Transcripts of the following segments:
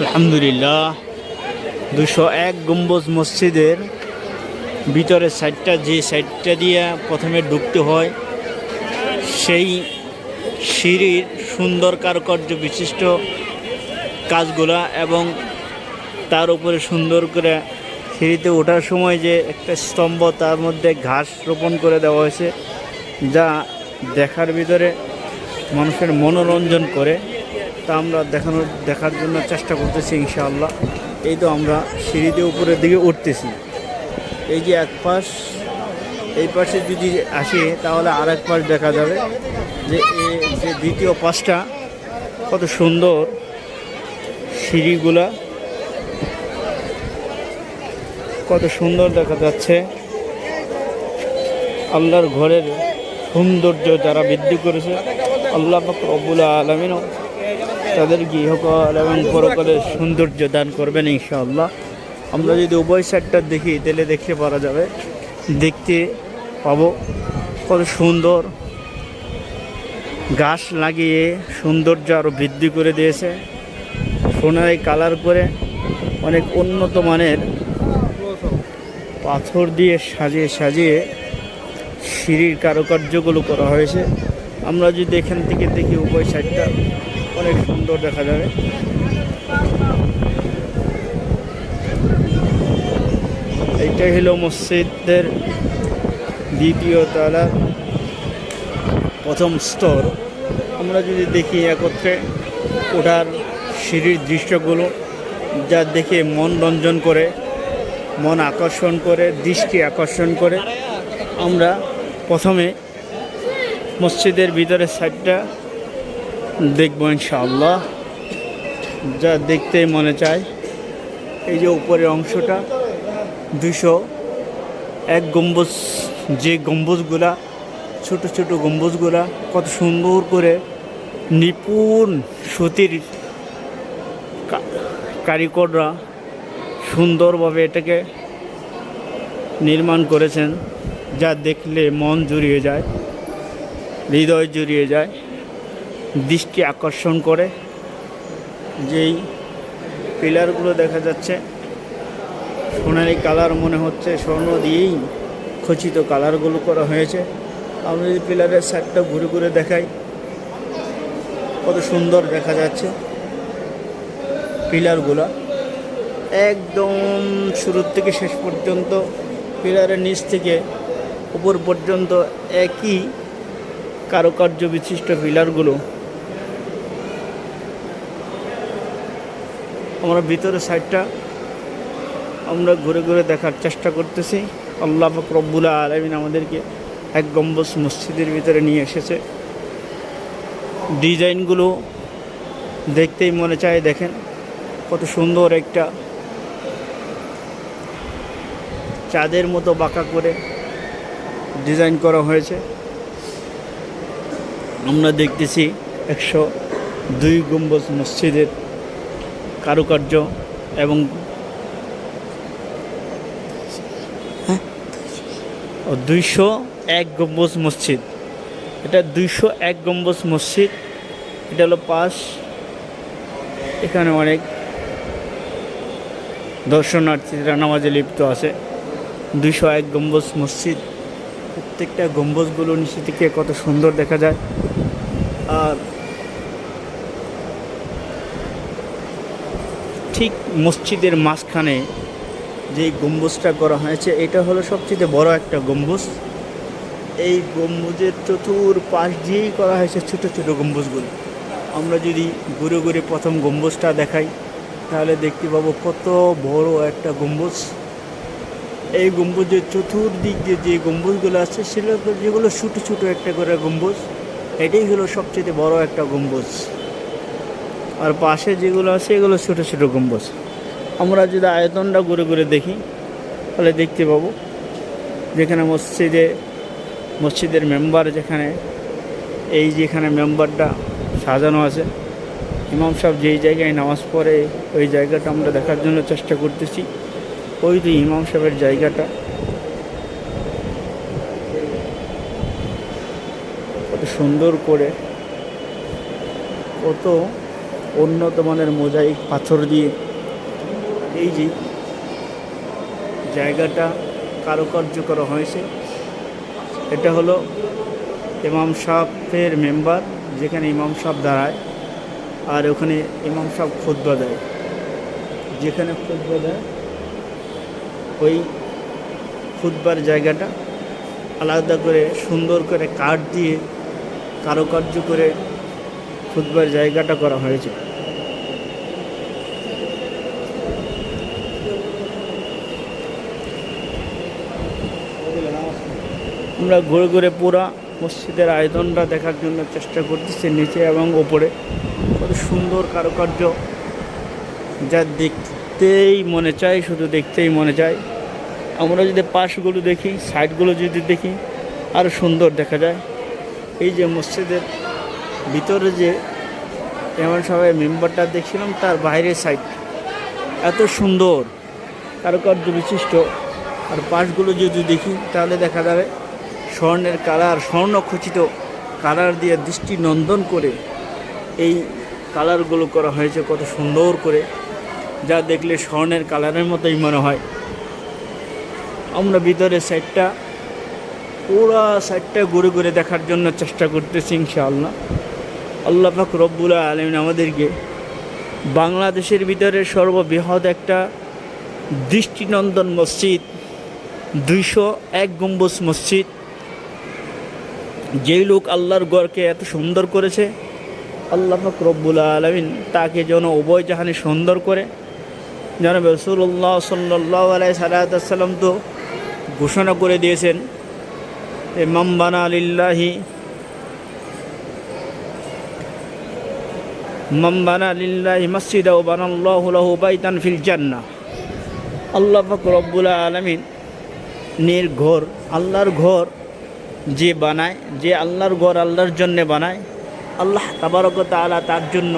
আলহামদুলিল্লাহ, দুশো এক গম্বুজ মসজিদের ভিতরের সাইডটা, যে সাইডটা দিয়ে প্রথমে ঢুকতে হয়, সেই সিঁড়ির সুন্দর কারুকার্য বিশিষ্ট কাজগুলা এবং তার উপরে সুন্দর করে সিঁড়িতে ওঠার সময় যে একটা স্তম্ভ, তার মধ্যে ঘাস রোপণ করে দেওয়া হয়েছে। যা দেখার ভিতরে মানুষের মনোরঞ্জন করে, তা আমরা দেখানোর, দেখার জন্য চেষ্টা করতেছি ইনশাআল্লাহ। এই তো আমরা সিঁড়িতে উপরের দিকে উঠতেছি। এই যে এক পাশ, এই পাশে যদি আসি, তাহলে আর এক পাশ দেখা যাবে যে যে দ্বিতীয় পাশটা কত সুন্দর সিঁড়িগুলা। কত সুন্দর দেখা যাচ্ছে। আল্লাহর ঘরের সৌন্দর্য যারা বৃদ্ধি করেছে, আল্লাহ রব্বুল আলমিনও তাদের গৃহকাল এবং পরকালের সৌন্দর্য দান করবেন ইনশাআল্লাহ। আমরা যদি উভয় সাইডটা দেখি, তাহলে দেখতে পারা যাবে, দেখতে পাবো কত সুন্দর গাছ লাগিয়ে সৌন্দর্য আরও বৃদ্ধি করে দিয়েছে। সোনারি কালার করে অনেক উন্নত মানের পাথর দিয়ে সাজিয়ে সাজিয়ে সিঁড়ির কারুকার্যগুলো করা হয়েছে। আমরা যদি এখান থেকে দেখি উভয় সাইডটা, অনেক সুন্দর দেখা যাবে। এইটাই হলো মসজিদের দ্বিতীয় তলার প্রথম স্তর। আমরা যদি দেখি একত্রে ওঠার সিঁড়ির দৃশ্যগুলো, যা দেখে মন রঞ্জন করে, মন আকর্ষণ করে, দৃষ্টি আকর্ষণ করে, আমরা প্রথমে মসজিদের ভিতরের সাইডটা দেখব ইনশাআল্লাহ। যা দেখতে মনে চায়। এই যে উপরের অংশটা দুশো এক গম্বুজ, যে গম্বুজগুলা, ছোট ছোট গম্বুজগুলা, কত সুন্দর করে নিপুণ সুতির কারিগররা সুন্দরভাবে এটাকে নির্মাণ করেছেন। যা দেখলে মন জুড়িয়ে যায়, হৃদয় জুড়িয়ে যায়, দৃষ্টি আকর্ষণ করে। যেই পিলারগুলো দেখা যাচ্ছে, সোনালি কালার মনে হচ্ছে, স্বর্ণ দিয়েই খচিত কালারগুলো করা হয়েছে। আমরা যদি পিলারের সাইডটা ঘুরে ঘুরে দেখাই, কত সুন্দর দেখা যাচ্ছে পিলারগুলা। একদম শুরুর থেকে শেষ পর্যন্ত পিলারের নিচ থেকে উপর পর্যন্ত একই কারুকার্য বিশিষ্ট পিলারগুলো আমরা ভিতরের সাইডটা আমরা ঘুরে ঘুরে দেখার চেষ্টা করতেছি। আল্লাহ রব্বুল আলমিন আমাদেরকে এক গম্বুজ মসজিদের ভিতরে নিয়ে এসেছে। ডিজাইনগুলো দেখতেই মনে চায়, দেখেন কত সুন্দর একটা চাঁদের মতো বাঁকা করে ডিজাইন করা হয়েছে। আমরা দেখতেছি একশো দুই গম্বুজ মসজিদের কারুকার্য এবং দুইশো এক গম্বুজ মসজিদ। এটা দুইশো এক গম্বুজ মসজিদ। এটা হলো পাশ। এখানে অনেক দর্শনার্থীরা নামাজে লিপ্ত আছে। দুইশো এক গম্বুজ মসজিদ। প্রত্যেকটা গম্বুজগুলো নিচে থেকে কত সুন্দর দেখা যায়। আর ঠিক মসজিদের মাঝখানে যে গম্বুজটা করা হয়েছে, এটা হলো সবচেয়ে বড় একটা গম্বুজ। এই গম্বুজের চতুর পাশ দিয়েই করা হয়েছে ছোট ছোট গম্বুজগুলো। আমরা যদি ঘুরে ঘুরে প্রথম গম্বুজটা দেখাই, তাহলে দেখতে পাবো কত বড় একটা গম্বুজ। এই গম্বুজের চতুর্দিক দিয়ে যে গম্বুজগুলো আছে, সেগুলো যেগুলো ছোটো ছোটো একটা করে গম্বুজ, এটাই হলো সবচেয়ে বড় একটা গম্বুজ। আর পাশে যেগুলো আছে, এগুলো ছোটো ছোটো গম্বুজ। আমরা যদি আয়তনটা ঘুরে ঘুরে দেখি, তাহলে দেখতে পাবো যেখানে মসজিদে, মসজিদের মেম্বার যেখানে, এই যেখানে মেম্বারটা সাজানো আছে, ইমাম সাহেব যেই জায়গায় নামাজ পড়ে, ওই জায়গাটা আমরা দেখার জন্য চেষ্টা করতেছি। ওই তো ইমাম সাহেবের জায়গাটা। কত সুন্দর করে, কত উন্নত মানের মোজাইক, পাথর দিয়ে। এই যে জায়গাটা কারুকার্য করা হয়েছে। এটা হলো ইমাম সাহেবের মেম্বার, যেখানে ইমাম সাহেব দাঁড়ায়, আর ওখানে ইমাম সাহেব খুদ্া দেয়। যেখানে খুদ্া দেয় ওই খুদ্বার জায়গাটা আলাদা করে সুন্দর করে কাঠ দিয়ে কারুকার্য করে খুদ্বার জায়গাটা করা হয়েছে। আমরা ঘুরে ঘুরে পুরা মসজিদের আয়তনটা দেখার জন্য চেষ্টা করতেছি নিচে এবং ওপরে কত সুন্দর কারুকার্য। যা দেখতেই মনে চায়, শুধু দেখতেই মনে চায়। আমরা যদি পাশগুলো দেখি, সাইডগুলো যদি দেখি আরও সুন্দর দেখা যায়। এই যে মসজিদের ভিতরে যে এমন সবাই মেম্বারটা দেখছিলাম, তার বাইরের সাইড এত সুন্দর কারুকার্য বিশিষ্ট। আর পাশগুলো যদি দেখি, তাহলে দেখা যাবে স্বর্ণের কালার, স্বর্ণখচিত কালার দিয়ে দৃষ্টি নন্দন করে এই কালারগুলো করা হয়েছে, কত সুন্দর করে। যা দেখলে স্বর্ণের কালারের মতোই মনে হয়। আমরা ভিতরের সাইডটা, পুরা সাইডটা ঘুরে ঘুরে দেখার জন্য চেষ্টা করতেছি ইনশাআল্লাহ। আল্লাহ পাক রব্বুল আলমিন আমাদেরকে বাংলাদেশের ভিতরে সর্ববৃহৎ একটা দৃষ্টিনন্দন মসজিদ, দুইশো এক গম্বুজ মসজিদ, যেই লোক আল্লাহর গড়কে এত সুন্দর করেছে, আল্লাহ পাক রব্বুল আলমিন তাকে যেন উভয় জাহানে সুন্দর করে। যেন রসুল্লাহ সাল্লাহ আলাই সাল্লাম তো ঘোষণা করে দিয়েছেন মাম্বানা আলিল্লাহি মাম্বানা আলিল্লাহি মসজিদ ও বানাল্লাহু বাইতান ফিল জান্না আল্লাহ পাক রব্বুল আলমিন নির ঘর, আল্লাহর ঘর যে বানায়, যে আল্লাহর ঘর আল্লাহর জন্য বানায়, আল্লাহ তাবারক তালা তার জন্য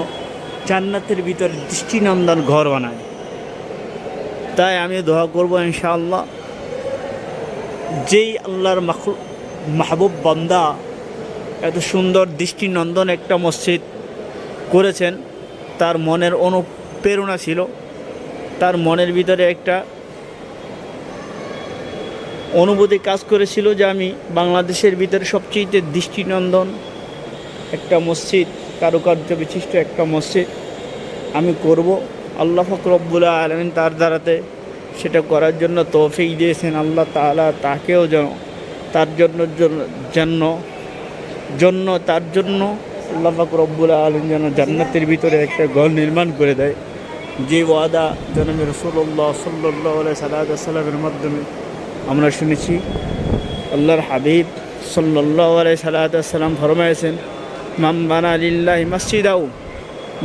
জান্নাতের ভিতরে দৃষ্টিনন্দন ঘর বানায়। তাই আমি দোয়া করব ইনশাআল্লাহ যেই আল্লাহর মাহবুব বন্দা এত সুন্দর দৃষ্টিনন্দন একটা মসজিদ করেছেন, তার মনের অনুপ্রেরণা ছিল। তার মনের ভিতরে একটা অনুভূতি কাজ করেছিল যে আমি বাংলাদেশের ভিতরে সবচেয়ে দৃষ্টিনন্দন একটা মসজিদ, কারুকার্য বিশিষ্ট একটা মসজিদ আমি করব। আল্লাহ ফকরবুল্লা আলমিন তার দ্বারাতে সেটা করার জন্য তৌফিক দিয়েছেন আল্লাহ তালা তাকেও যেন তার জন্য জন্য জন্য তার জন্য আল্লাহ ফকরবুল আলম যেন জান্নাতের ভিতরে একটা ঘর নির্মাণ করে দেয়। যে ওয়াদা জনমে রসুল্লাহ সাল্লাহ সাল্লামের মাধ্যমে আমরা শুনেছি, আল্লাহর হাবিব সাল্লাহ আলাই সাল্লাম ফরমাইছেন মাম বানা লিল্লাহি মসজিদাউ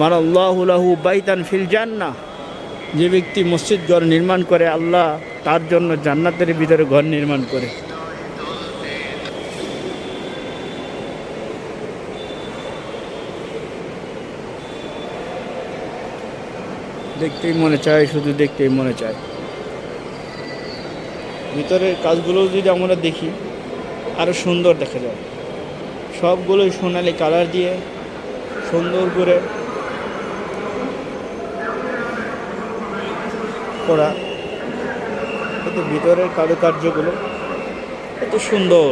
মান আল্লাহুলাহু বাইতান ফিল জান্না যে ব্যক্তি মসজিদ ঘর নির্মাণ করে, আল্লাহ তার জন্য জান্নাতের ভিতরে ঘর নির্মাণ করে। দেখতেই মনে চায়, শুধু দেখতেই মনে চায়। ভিতরের কাজগুলো যদি আমরা দেখি আরও সুন্দর দেখা যায়। সবগুলোই সোনালি কালার দিয়ে সুন্দর করে করা। কিন্তু ভিতরের কারুকার্যগুলো এত সুন্দর।